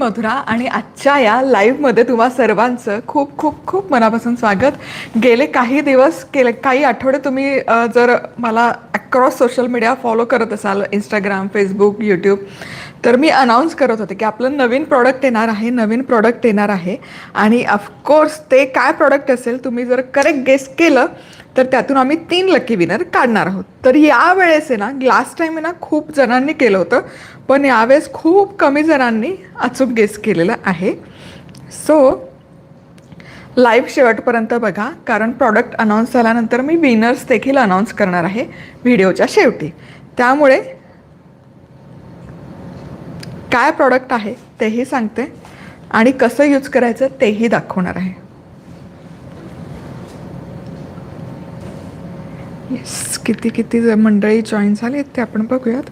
मधुरा आणि आजच्या या लाईव्हमध्ये तुम्हा सर्वांचं खूप खूप खूप मनापासून स्वागत. गेले काही दिवस गेले काही आठवडे तुम्ही जर मला अक्रॉस सोशल मीडिया फॉलो करत असाल इंस्टाग्राम फेसबुक यूट्यूब तर मी अनाऊन्स करत होते की आपलं नवीन प्रॉडक्ट येणार आहे नवीन प्रॉडक्ट येणार आहे. आणि ऑफकोर्स ते काय प्रॉडक्ट असेल तुम्ही जर करेक्ट गेस केलं तर त्यातून आम्ही तीन लकी विनर काढणार आहोत. तर यावेळेस आहे ना लास्ट टाइम आहे ना खूप जणांनी केलं होतं पण यावेळेस खूप कमी जणांनी अचूक गेस केलेलं आहे. सो लाईव्ह शेवटपर्यंत बघा कारण प्रॉडक्ट अनाऊन्स झाल्यानंतर मी विनर्स देखील अनाऊन्स करणार आहे व्हिडिओच्या शेवटी. त्यामुळे काय प्रॉडक्ट आहे तेही सांगते आणि कसं यूज करायचं तेही दाखवणार आहे. येस किती किती ज- मंडळी जॉईन झाली ते आपण बघूयात.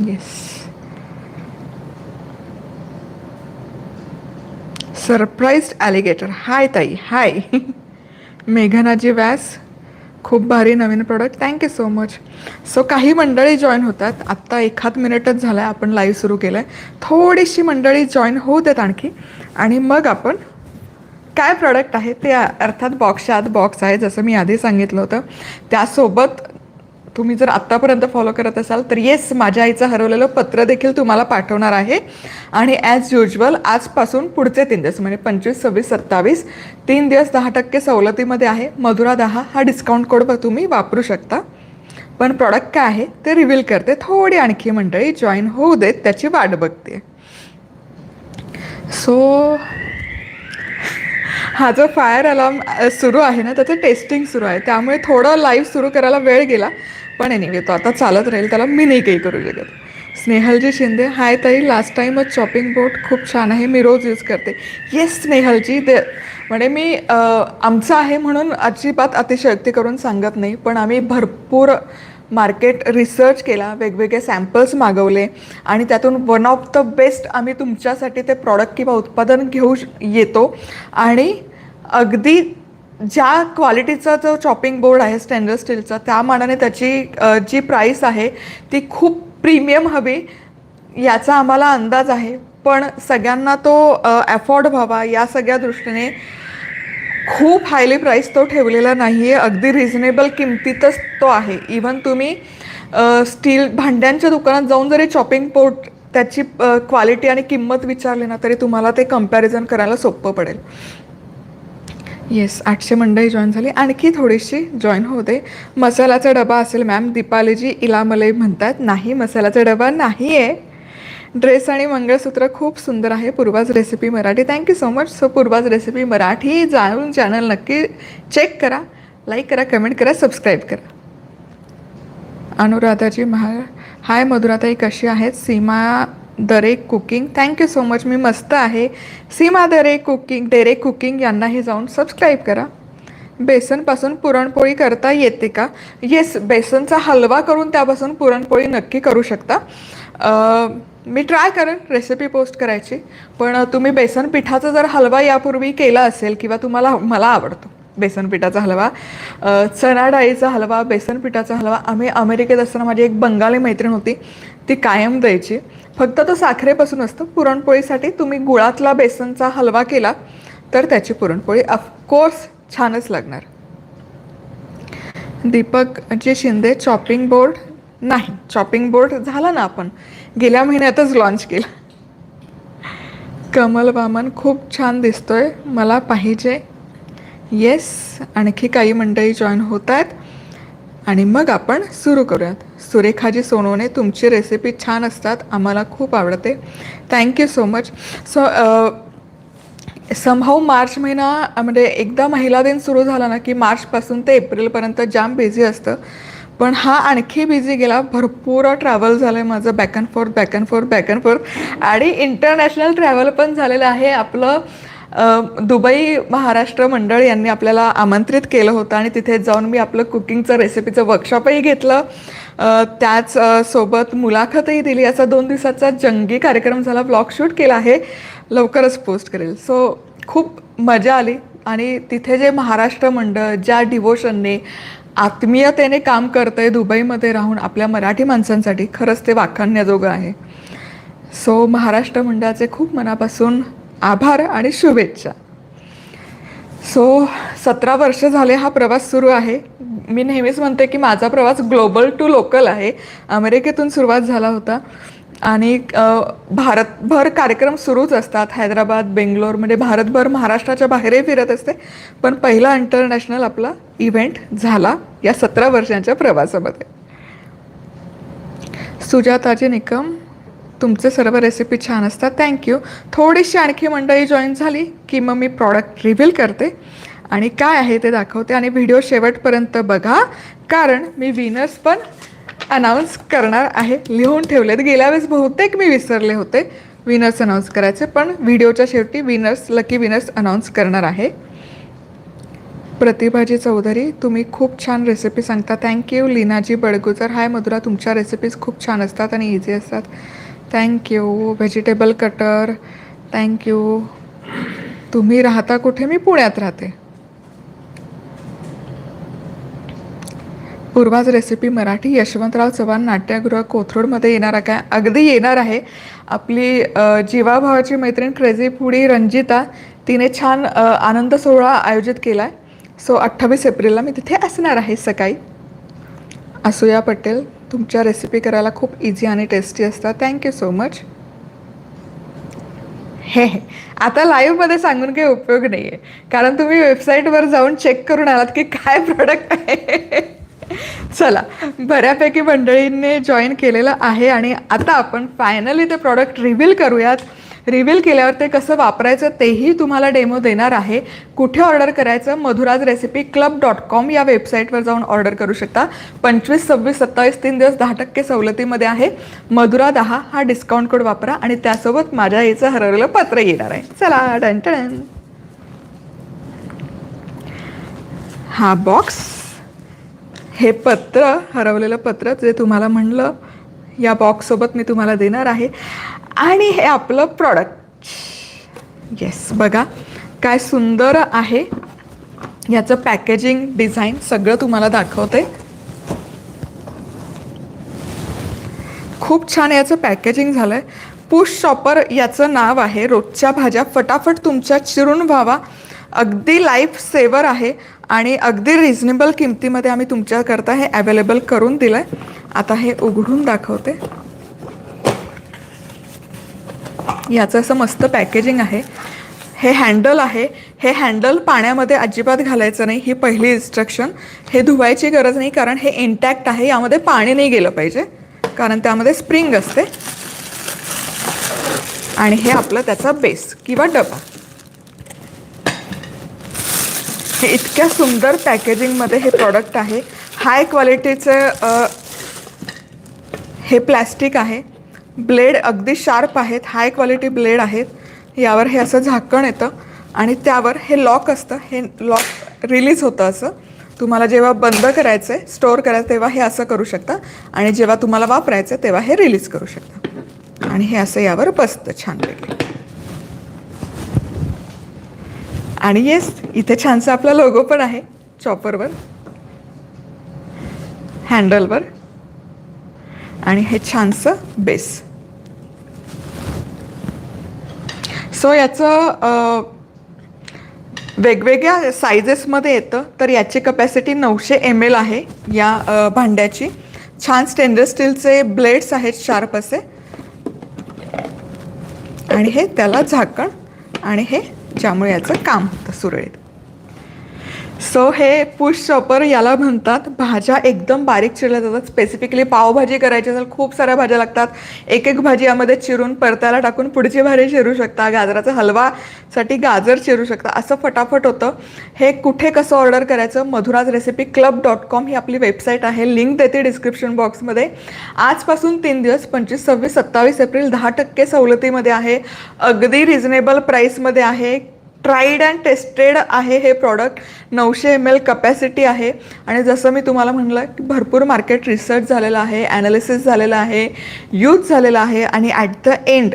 येस सरप्राईज ॲलिगेटर हाय ताई हाय मेघनाजी व्यास खूप भारी नवीन product thank you so much so काही मंडळी जॉईन होतात. आत्ता एखाद मिनिटच झाला आहे आपण लाईव्ह सुरू केलं आहे थोडीशी मंडळी जॉईन होऊ देत आणखी. आणि मग आपण काय प्रॉडक्ट आहे ते अर्थात बॉक्सच्या आत बॉक्स आहे जसं मी आधी सांगितलं होतं. त्यासोबत तुम्ही जर आत्तापर्यंत फॉलो करत असाल तर येस माझ्या आईचं हरवलेलं पत्र देखील तुम्हाला पाठवणार आहे. आणि ॲज युजल आजपासून पुढचे तीन दिवस म्हणजे पंचवीस सव्वीस सत्तावीस तीन दिवस दहा टक्के सवलतीमध्ये आहे. मधुरा दहा हा डिस्काउंट कोड तुम्ही वापरू शकता. पण प्रॉडक्ट काय आहे ते रिव्हील करते. थोडी आणखी मंडळी जॉईन होऊ देत त्याची वाट बघते. सो हा जो फायर अलार्म सुरू आहे ना त्याचं टेस्टिंग सुरू आहे. त्यामुळे थोडं लाईव्ह सुरू करायला वेळ गेला. पण एनिवे तो आता चालत राहील त्याला मी नाही काही करू शकत. स्नेहलजी शिंदे हाय ताई लास्ट टाईमच शॉपिंग बोट खूप छान आहे मी रोज यूज करते. येस स्नेहलजी दे म्हणजे मी आमचं आहे म्हणून अजिबात अतिशयोक्ती करून सांगत नाही पण आम्ही भरपूर मार्केट रिसर्च केला वेगवेगळे सॅम्पल्स मागवले आणि त्यातून वन ऑफ द बेस्ट आम्ही तुमच्यासाठी ते प्रॉडक्ट किंवा उत्पादन घेऊ येतो. आणि अगदी ज्या क्वालिटीचा जो चॉपिंग बोर्ड आहे स्टेनलेस स्टीलचा त्या मानाने त्याची जी प्राईस आहे ती खूप प्रीमियम हवी. याचा आम्हाला अंदाज आहे. पण सगळ्यांना तो अफोर्ड व्हावा या सगळ्या दृष्टीने खूप हायली प्राईस तो ठेवलेला नाही आहे अगदी रिझनेबल किमतीतच तो आहे. इव्हन तुम्ही स्टील भांड्यांच्या दुकानात जाऊन जरी चॉपिंग पोर्ट त्याची क्वालिटी आणि किंमत विचारली ना तरी तुम्हाला ते कंपॅरिझन करायला सोपं पडेल. येस आठशे मंडळी जॉईन झाली. आणखी थोडीशी जॉईन होते मसाल्याचा डबा असेल मॅम दीपालीजी इलामलई म्हणतात. नाही मसाल्याचा डबा नाही आहे ड्रेस आणि मंगळसूत्र खूप सुंदर आहे. Purvaj recipe Marathi. Thank you so much so Purvaj recipe Marathi जाणून चॅनल नक्की चेक करा. लाईक करा कमेंट करा सबस्क्राईब करा. अनुराधाजी महा हाय मधुराताई कशी आहेत? Seema Dare cooking thank you so much मी मस्त आहे. सीमा दरे कुकिंग डेरे कुकिंग यांनाही जाऊन सबस्क्राईब करा. बेसनपासून पुरणपोळी करता येते का? येस बेसनचा हलवा करून त्यापासून पुरणपोळी नक्की करू शकता. मी ट्राय करेन रेसिपी पोस्ट करायची. पण तुम्ही बेसन पिठाचा जर हलवा यापूर्वी केला असेल किंवा तुम्हाला मला आवडतो बेसन पिठाचा हलवा. अ, चणा डाळीचा हलवा बेसन पिठाचा हलवा. आम्ही अमेरिकेत असताना माझी एक बंगाली मैत्रीण होती ती कायम द्यायची. फक्त तो साखरेपासून असतो पुरणपोळीसाठी तुम्ही गुळातला बेसनचा हलवा केला तर त्याची पुरणपोळी ऑफकोर्स छानच लागणार. Deepak J Shinde chopping board नाही चॉपिंग बोर्ड झाला ना आपण. गेल्या महिन्यातच लॉन्च केला. कमल वामन खूप छान दिसतोय मला पाहिजे. येस आणखी काही मंडळी जॉईन होत आहेत. आणि मग आपण सुरू करूयात. सुरेखाजी सोनोने तुमची रेसिपी छान असतात आम्हाला खूप आवडते. Thank you so much so somehow March महिना म्हणजे एकदा महिला दिन सुरू झाला ना की मार्चपासून ते एप्रिलपर्यंत जाम बिझी असतं. पण हा आणखी बिझी गेला. भरपूर ट्रॅव्हल झालं आहे माझं. Back and forth back and forth back and forth आणि इंटरनॅशनल ट्रॅव्हल पण झालेलं आहे. आपलं दुबई महाराष्ट्र मंडळ यांनी आपल्याला आमंत्रित केलं होतं आणि तिथे जाऊन मी आपलं कुकिंगचं रेसिपीचं वर्कशॉपही घेतलं. त्याच सोबत मुलाखतही दिली. असा दोन दिवसाचा जंगी कार्यक्रम झाला. ब्लॉग शूट केला आहे. लवकरच पोस्ट करेल. सो खूप मजा आली. आणि तिथे जे महाराष्ट्र मंडळ ज्या डिवोशनने आत्मीयतेने काम करतंय दुबईमध्ये राहून आपल्या मराठी माणसांसाठी खरंच ते वाखाणण्याजोगं आहे. सो महाराष्ट्र मंडळाचे खूप मनापासून आभार आणि शुभेच्छा. सो सतरा वर्ष झाले हा प्रवास सुरू आहे. मी नेहमीच म्हणते की माझा प्रवास ग्लोबल टू लोकल आहे. अमेरिकेतून सुरुवात झाला होता. आणि भारतभर कार्यक्रम सुरूच असतात. हैदराबाद बेंगलोर म्हणजे भारतभर महाराष्ट्राच्या बाहेरही फिरत असते. पण पहिला इंटरनॅशनल आपला इव्हेंट झाला या सतरा वर्षांच्या प्रवासामध्ये. सुजाताजी निकम तुमचे सर्व रेसिपी छान असतात. थँक्यू थोडीशी आणखी मंडळी जॉईन झाली की मग मी प्रॉडक्ट रिव्हील करते. आणि काय आहे ते दाखवते. आणि व्हिडिओ शेवटपर्यंत बघा. कारण मी विनर्स पण अनाऊन्स करणार आहे. लिहून ठेवलेत. गेल्या वेळेस बहुतेक मी विसरले होते विनर्स अनाऊन्स करायचे पण व्हिडिओच्या शेवटी विनर्स लकी विनर्स अनाऊन्स करणार आहे. प्रतिभाजी चौधरी तुम्ही खूप छान रेसिपी सांगता. Thank you Leenaji Badgujar. Hi Madhura तुमच्या रेसिपीज खूप छान असतात आणि इझी असतात. थँक्यू व्हेजिटेबल कटर थँक्यू तुम्ही राहता कुठे? मी पुण्यात राहते. पूर्वाज रेसिपी मराठी यशवंतराव चव्हाण नाट्यगृह कोथरूडमध्ये येणार आहे. काय? अगदी येणार आहे. आपली जीवाभावाची मैत्रीण क्रेझी फुडी रंजिता तिने छान आनंद सोहळा आयोजित केला आहे सो अठ्ठावीस एप्रिलला मी तिथे असणार आहे सकाळी. असूया पटेल तुमच्या रेसिपी करायला खूप इझी आणि टेस्टी असतात. थँक्यू सो मच हे हे. आता लाईव्हमध्ये सांगून काही उपयोग नाही आहे कारण तुम्ही वेबसाईटवर जाऊन चेक करून आलात की काय प्रोडक्ट आहे. चला बऱ्यापैकी मंडळींनी जॉईन केलेलं आहे आणि आता आपण फायनली ते प्रॉडक्ट रिव्हील करूयात. रिव्हील केल्यावर ते कसं वापरायचं तेही तुम्हाला डेमो देणार आहे. कुठे ऑर्डर करायचं Madhura's recipe club dot com या वेबसाईटवर जाऊन ऑर्डर करू शकता. पंचवीस सव्वीस सत्तावीस तीन दिवस दहा टक्के सवलतीमध्ये आहे. मधुरा दहा हा डिस्काउंट कोड वापरा आणि त्यासोबत माझ्या याचं हरवलेलं पत्र येणार आहे. चला डन डन. हा बॉक्स हे पत्र हरवलेलं पत्र जे तुम्हाला म्हणलं या बॉक्ससोबत मी तुम्हाला देणार आहे. आणि हे आपलं प्रॉडक्ट येस बघा काय सुंदर आहे. याचं पॅकेजिंग डिझाईन सगळं तुम्हाला दाखवते. खूप छान याचं पॅकेजिंग झालं आहे पुश शॉपर याचं नाव आहे. रोजच्या भाज्या फटाफट तुमच्या चिरून व्हावा. अगदी लाईफ सेवर आहे. आणि अगदी रिझनेबल किमतीमध्ये आम्ही तुमच्याकरता हे अवेलेबल करून दिलं आहे आता हे उघडून दाखवते. याचं असं मस्त पॅकेजिंग आहे. हे हँडल आहे. हे हँडल पाण्यामध्ये अजिबात घालायचं नाही. ही पहिली इन्स्ट्रक्शन हे धुवायची गरज नाही कारण हे इंटॅक्ट आहे. यामध्ये पाणी नाही गेलं पाहिजे. कारण त्यामध्ये स्प्रिंग असते. आणि हे आपलं त्याचा बेस किंवा डबा. हे इतक्या सुंदर पॅकेजिंगमध्ये हे प्रॉडक्ट आहे. हाय क्वालिटीचं हे प्लॅस्टिक आहे. ब्लेड अगदी शार्प आहेत. हाय क्वालिटी ब्लेड आहेत. यावर हे असं झाकण येतं. आणि त्यावर हे लॉक असतं. हे लॉक रिलीज होतं असं. तुम्हाला जेव्हा बंद करायचं आहे स्टोअर करायचं तेव्हा हे असं करू शकता. आणि जेव्हा तुम्हाला वापरायचं आहे तेव्हा हे रिलीज करू शकता. आणि हे असं यावर बसतं छानपैकी आणि येस इथे छानसा आपला लोगो पण आहे चॉपरवर हँडलवर आणि हे छानसं बेस सो याचं वेगवेगळ्या सायझेसमध्ये येतं तर याची कपॅसिटी नऊशे एम एल आहे या भांड्याची. छान स्टेनलेस स्टीलचे ब्लेड्स आहेत शार्प असे. आणि हे त्याला झाकण आणि हे ज्यामुळे याचं काम होतं सुरळीत. सो हे पुश चॉपर याला म्हणतात भाज्या एकदम बारीक चिरल्या जातात. स्पेसिफिकली पावभाजी करायची असेल खूप साऱ्या भाज्या लागतात. एक एक भाजी यामध्ये चिरून परत्याला टाकून पुढची भाजी चिरू शकता. गाजराचा हलवासाठी गाजर चिरू शकता. असं फटाफट होतं. हे कुठे कसं ऑर्डर करायचं? Madhura's recipe club dot com ही आपली वेबसाईट आहे. लिंक देते डिस्क्रिप्शन बॉक्समध्ये आजपासून तीन दिवस पंचवीस सव्वीस सत्तावीस एप्रिल दहा टक्के सवलतीमध्ये आहे. अगदी रिझनेबल प्राईसमध्ये आहे. ट्राईड अँड टेस्टेड आहे हे प्रॉडक्ट नऊशे एम एल कपॅसिटी आहे. आणि जसं मी तुम्हाला म्हणलं की भरपूर मार्केट रिसर्च झालेला आहे ॲनालिसिस झालेलं आहे यूज झालेलं आहे. आणि ॲट द एंड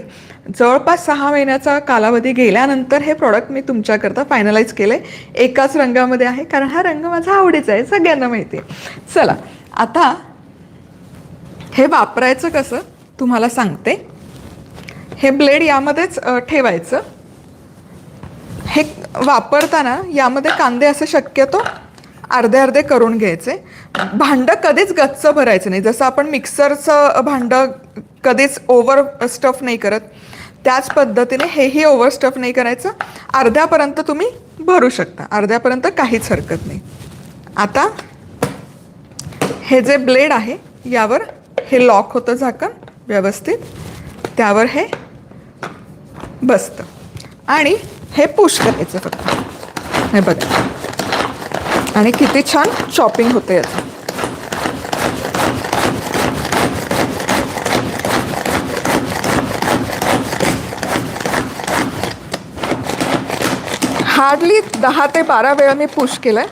जवळपास सहा महिन्याचा कालावधी गेल्यानंतर हे प्रॉडक्ट मी तुमच्याकरता फायनलाइज केलं आहे एकाच रंगामध्ये आहे कारण हा रंग माझा आवडीचा आहे सगळ्यांना माहिती आहे. चला आता हे वापरायचं कसं तुम्हाला सांगते. हे ब्लेड यामध्येच ठेवायचं. हे वापरताना यामध्ये कांदे असं शक्यतो अर्धे अर्धे करून घ्यायचे. भांडं कधीच गच्च भरायचं नाही. जसं आपण मिक्सरचं भांडं कधीच ओव्हर स्टफ नाही करत त्याच पद्धतीने हेही ओव्हर स्टफ नाही करायचं. अर्ध्यापर्यंत तुम्ही भरू शकता. अर्ध्यापर्यंत काहीच हरकत नाही. आता हे जे ब्लेड आहे यावर हे लॉक होतं झाकण व्यवस्थित. त्यावर हे बसतं. आणि हे पुश करायचं फक्त. हे बघा. आणि किती छान चॉपिंग होते याचं हार्डली दहा ते बारा वेळा मी पुश केलंय.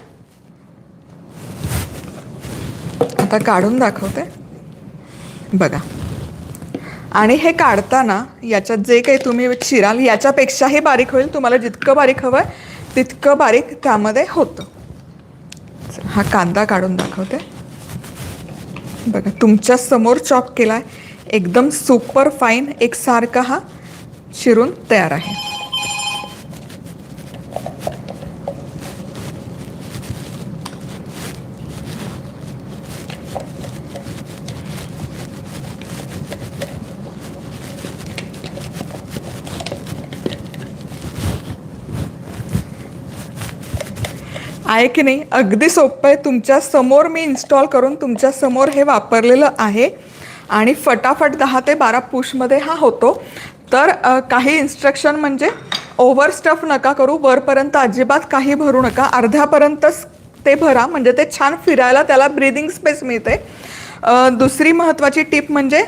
आता काढून दाखवते. बघा. आणि हे काढताना याच्यात जे काही तुम्ही चिराल याच्यापेक्षाही बारीक होईल तुम्हाला जितकं बारीक हवं आहे तितकं बारीक त्यामध्ये होतं. हा कांदा काढून दाखवते. बघा तुमच्यासमोर चॉप केला आहे एकदम सुपर फाईन एकसारखा हा चिरून तयार आहे. आहे की नाही अगदी सोपं आहे. तुमच्यासमोर मी इन्स्टॉल करून तुमच्यासमोर हे वापरलेलं आहे. आणि फटाफट दहा ते बारा पुशमध्ये हा होतो. तर काही इन्स्ट्रक्शन म्हणजे ओव्हर स्टफ नका करू. वरपर्यंत अजिबात काही भरू नका. अर्ध्यापर्यंतच ते भरा. म्हणजे ते छान फिरायला त्याला ब्रिदिंग स्पेस मिळते. दुसरी महत्त्वाची टीप म्हणजे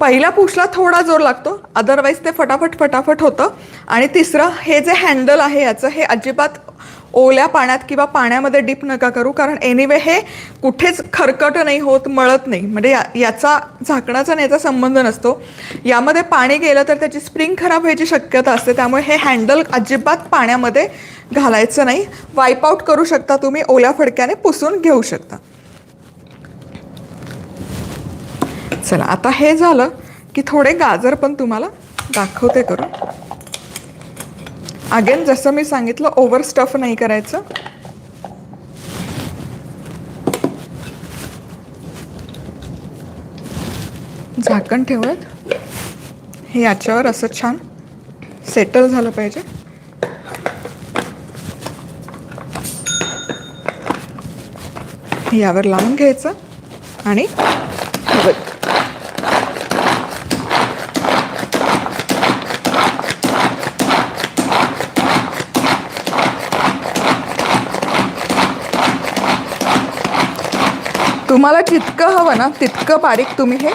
पहिल्या पुशला थोडा जोर लागतो. अदरवाईज ते फटाफट फटाफट होतं. आणि तिसरं हे जे हँडल आहे याचं हे अजिबात ओल्या पाण्यात किंवा पाण्यामध्ये डीप नका करू. कारण एनिवे हे कुठेच खरकट नाही होत मळत नाही. म्हणजे या याचा झाकणाचा आणि याचा संबंध नसतो. यामध्ये पाणी गेलं तर त्याची स्प्रिंग खराब व्हायची शक्यता असते. त्यामुळे हे हँडल अजिबात पाण्यामध्ये घालायचं नाही. वाईप आऊट करू शकता तुम्ही ओल्या फडक्याने पुसून घेऊ शकता. चला आता हे झालं की थोडे गाजर पण तुम्हाला दाखवते करून. अगेन जसं मी सांगितलं ओव्हर स्टफ नाही करायचं. झाकण ठेवत हे याच्यावर असं छान सेटल झालं पाहिजे. यावर लावून घ्यायचं आणि तुम्हाला जितकं हवं ना तितकं बारीक तुम्ही हे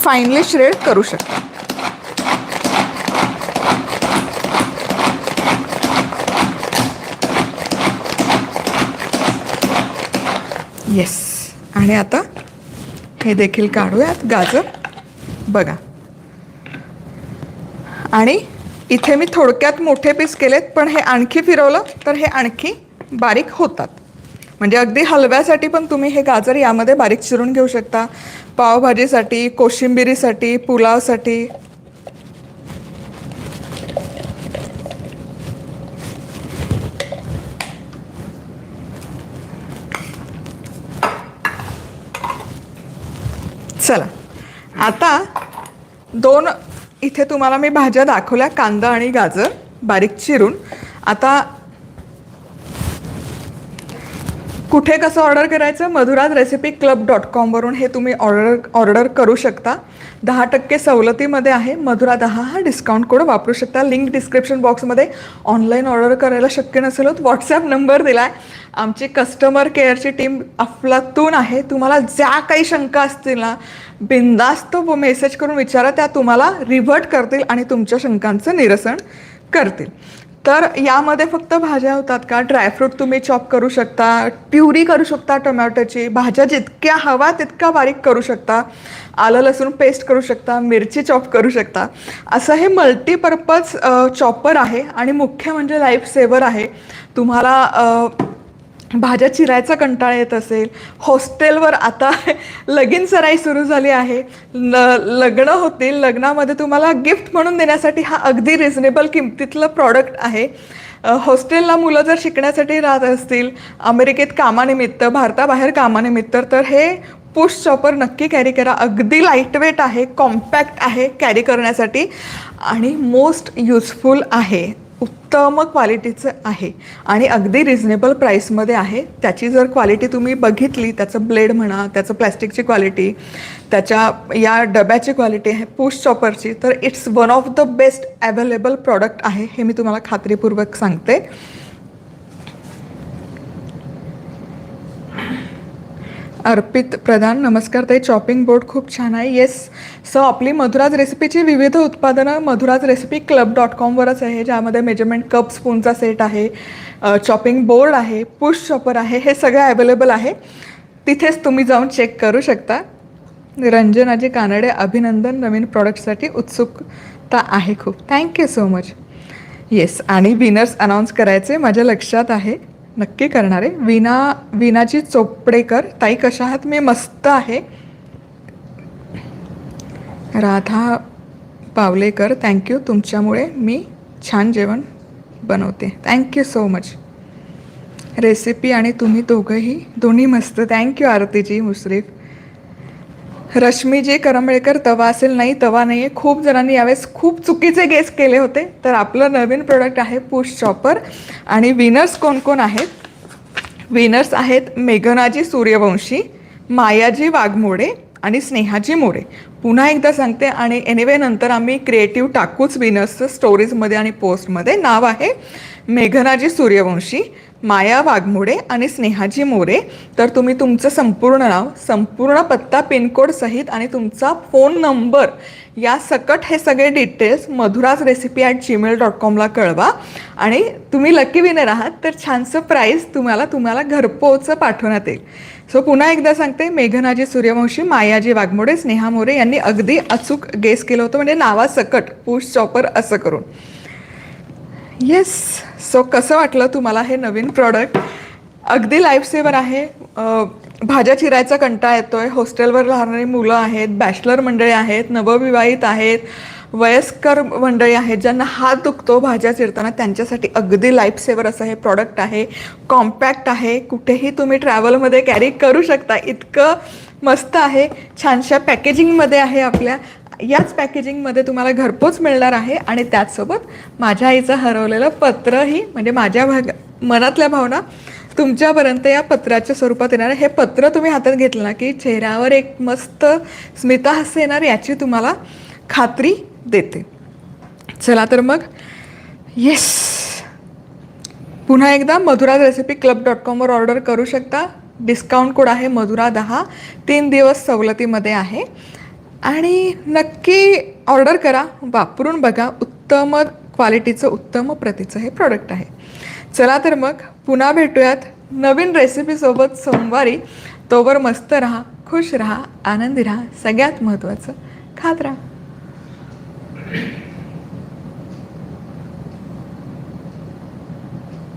फाईनली श्रेड करू शकता. येस आणि आता हे देखील काढूयात गाजर. बघा. आणि इथे मी थोडक्यात मोठे पीस केलेत पण हे आणखी फिरवलं तर हे आणखी बारीक होतात. म्हणजे अगदी हलव्यासाठी पण तुम्ही हे गाजर यामध्ये बारीक चिरून घेऊ शकता. पावभाजीसाठी कोशिंबिरीसाठी पुलावसाठी. चला. आता दोन इथे तुम्हाला मी भाज्या दाखवल्या कांदा आणि गाजर बारीक चिरून. आता कुठे कसं ऑर्डर करायचं? मधुराज रेसिपी क्लब डॉट कॉमवरून हे तुम्ही ऑर्डर ऑर्डर करू शकता. दहा टक्के सवलतीमध्ये आहे. मधुरा दहा हा डिस्काउंट कोड वापरू शकता. लिंक डिस्क्रिप्शन बॉक्समध्ये ऑनलाईन ऑर्डर करायला शक्य नसेल होत. व्हॉट्सॲप नंबर दिला आहे आमची कस्टमर केअरची टीम अफलातून आहे. तुम्हाला ज्या काही शंका असतील ना बिंदास्त मेसेज करून विचारा. त्या तुम्हाला रिव्हर्ट करतील आणि तुमच्या शंकांचं निरसन करतील. तर यामध्ये फक्त भाज्या होतात का? ड्रायफ्रूट तुम्ही चॉप करू शकता प्युरी करू शकता टोमॅटोची भाज्या जितक्या हवा तितक्या बारीक करू शकता. आलं लसूण पेस्ट करू शकता मिरची चॉप करू शकता. असं हे मल्टीपर्पज चॉपर आहे आणि मुख्य म्हणजे लाईफ सेवर आहे. तुम्हाला भाज्या चिरायचा कंटाळा येत असेल हॉस्टेलवर आता लगीन सराई सुरू झाली आहे. ल लग्न होतील लग्नामध्ये तुम्हाला गिफ्ट म्हणून देण्यासाठी हा अगदी रिझनेबल किमतीतलं प्रॉडक्ट आहे. हॉस्टेलला मुलं जर शिकण्यासाठी राहत असतील अमेरिकेत कामानिमित्त भारताबाहेर कामानिमित्त तर हे पुश चॉपर नक्की कॅरी करा. अगदी लाईटवेट आहे कॉम्पॅक्ट आहे कॅरी करण्यासाठी. आणि मोस्ट युजफुल आहे. उत्तम क्वालिटीचं आहे. आणि अगदी रिझनेबल प्राईसमध्ये आहे. त्याची जर क्वालिटी तुम्ही बघितली त्याचं ब्लेड म्हणा त्याचं प्लॅस्टिकची क्वालिटी त्याच्या या डब्याची क्वालिटी आहे पुश चॉपरची तर it's one of the best available product आहे हे मी तुम्हाला खात्रीपूर्वक सांगते. अर्पित प्रधान नमस्कार ताई. चॉपिंग बोर्ड खूप छान आहे. येस सो आपली मधुराज रेसिपीची विविध उत्पादनं मधुराज रेसिपी क्लब डॉट कॉमवरच आहे ज्यामध्ये मेजरमेंट कप स्पूनचा सेट आहे चॉपिंग बोर्ड आहे पुश चॉपर आहे हे सगळं अवेलेबल आहे. तिथेच तुम्ही जाऊन चेक करू शकता. रंजनाजी कानडे अभिनंदन नवीन प्रॉडक्टसाठी उत्सुकता आहे खूप. Thank you so much yes आणि विनर्स अनाऊन्स करायचे माझ्या लक्षात आहे. नक्की करणार आहे. विना विनाजी चोपडेकर ताई कशा आहात? मी मस्त आहे. राधा पावलेकर थँक्यू तुमच्यामुळे मी छान जेवण बनवते. थँक्यू सो मच रेसिपी आणि तुम्ही दोघंही दोन्ही मस्त. थँक्यू आरतीजी मुश्रीफ. रश्मीजी करंबळेकर तवा असेल नाही तवा नाही आहे खूप जणांनी यावेळेस खूप चुकीचे गेस केले होते. तर आपलं नवीन प्रोडक्ट आहे पुश चॉपर आणि विनर्स कोण कोण आहेत? विनर्स आहेत मेघनाजी सूर्यवंशी मायाजी वाघमोडे आणि स्नेहाजी मोरे. पुन्हा एकदा सांगते आणि एनिवे नंतर आम्ही क्रिएटिव्ह टाकूच विनर्सचं स्टोरीजमध्ये आणि पोस्टमध्ये नाव आहे मेघनाजी सूर्यवंशी माया वाघमोडे आणि स्नेहाजी मोरे. तर तुम्ही तुमचं संपूर्ण नाव संपूर्ण पत्ता पिनकोड सहित आणि तुमचा फोन नंबर या सकट हे सगळे details Madhura's recipe at Gmail dot कॉमला कळवा. आणि तुम्ही लकी विनर आहात तर छानसं प्राईज तुम्हाला तुम्हाला घरपोच पाठवण्यात येईल. सो पुन्हा एकदा सांगते मेघनाजी सूर्यवंशी मायाजी वाघमोडे स्नेहा मोरे यांनी अगदी अचूक गेस केलं होतं म्हणजे नावासकट पुश चॉपर असं करून. येस सो कसं वाटलं तुम्हाला हे नवीन प्रॉडक्ट अगदी लाईफसेवर आहे. भाज्या चिरायचा कंटाळा येतोय हॉस्टेलवर राहणारी मुलं आहेत बॅचलर मंडळी आहेत नवविवाहित आहेत वयस्कर मंडळी आहेत ज्यांना हात दुखतो भाज्या चिरताना त्यांच्यासाठी अगदी लाईफसेवर असं हे प्रॉडक्ट आहे. कॉम्पॅक्ट आहे. कुठेही तुम्ही ट्रॅव्हलमध्ये कॅरी करू शकता. इतकं मस्त आहे. छानशा पॅकेजिंगमध्ये आहे आपल्या. याच पॅकेजिंगमध्ये तुम्हाला घरपोच मिळणार आहे आणि त्याचसोबत माझ्या आईचं हरवलेलं पत्रही म्हणजे माझ्या भाग मनातल्या भावना तुमच्यापर्यंत या पत्राच्या स्वरूपात येणार हे पत्र तुम्ही हातात घेतलं ना की चेहऱ्यावर एक मस्त स्मिताहास्य येणार याची तुम्हाला खात्री देते. चला तर मग. येस पुन्हा एकदा मधुरा रेसिपी क्लब डॉट कॉमवर ऑर्डर करू शकता. डिस्काउंट कोड आहे मधुरा दहा. तीन दिवस सवलतीमध्ये आहे. आणि नक्की ऑर्डर करा. वापरून बघा. उत्तम क्वालिटीचं उत्तम प्रतीचं हे प्रॉडक्ट आहे. चला तर मग. पुन्हा भेटूयात. नवीन रेसिपीसोबत सोमवारी. तोवर मस्त राहा खुश राहा आनंदी राहा. सगळ्यात महत्त्वाचं खात राहा. Thank you.